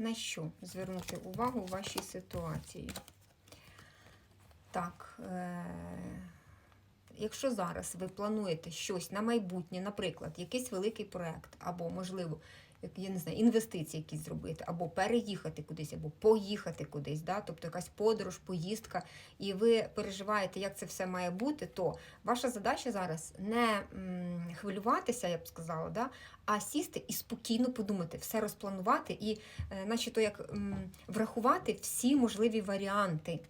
на що звернути увагу у вашій ситуації? Так, е- якщо зараз ви плануєте щось на майбутнє, наприклад, якийсь великий проект, або, можливо, я не знаю, інвестиції якісь зробити, або переїхати кудись, або поїхати кудись, да? тобто якась подорож, поїздка, і ви переживаєте, як це все має бути, то ваша задача зараз не хвилюватися, я б сказала, да? а сісти і спокійно подумати, все розпланувати і, е, наче то як врахувати всі можливі варіанти.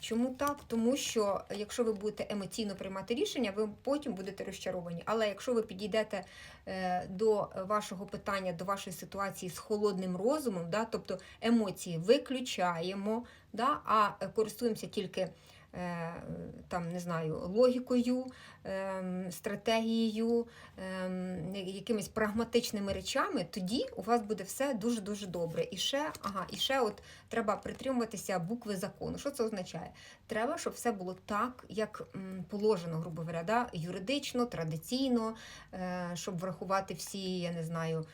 Чому так? Тому що якщо ви будете емоційно приймати рішення, ви потім будете розчаровані. Але якщо ви підійдете е, до вашого питання, до вашої ситуації з холодним розумом, да, тобто емоції виключаємо, да, а користуємося тільки е, там, не знаю, логікою, ем, стратегією, ем, якимись прагматичними речами, тоді у вас буде все дуже-дуже добре. І ще, ага, і ще от треба притримуватися букви закону. Що це означає? Треба, щоб все було так, як положено, грубо говоря, да? юридично, традиційно, е, щоб врахувати всі, я не знаю.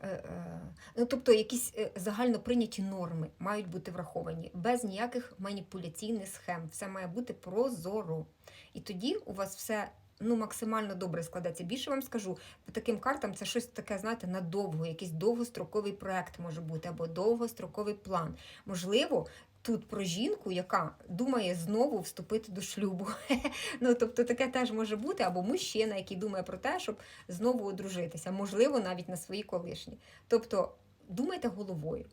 Е, е, Ну, тобто якісь е, загально прийняті норми мають бути враховані без ніяких маніпуляційних схем. Все має бути прозоро. І тоді у вас все ну, максимально добре складеться. Більше вам скажу, по таким картам це щось таке, знаєте, надовго, якийсь довгостроковий проект може бути, або довгостроковий план. Можливо, тут про жінку, яка думає знову вступити до шлюбу. ну, тобто таке теж може бути, або мужчина, який думає про те, щоб знову одружитися, можливо, навіть на свої колишні. Тобто думайте головою.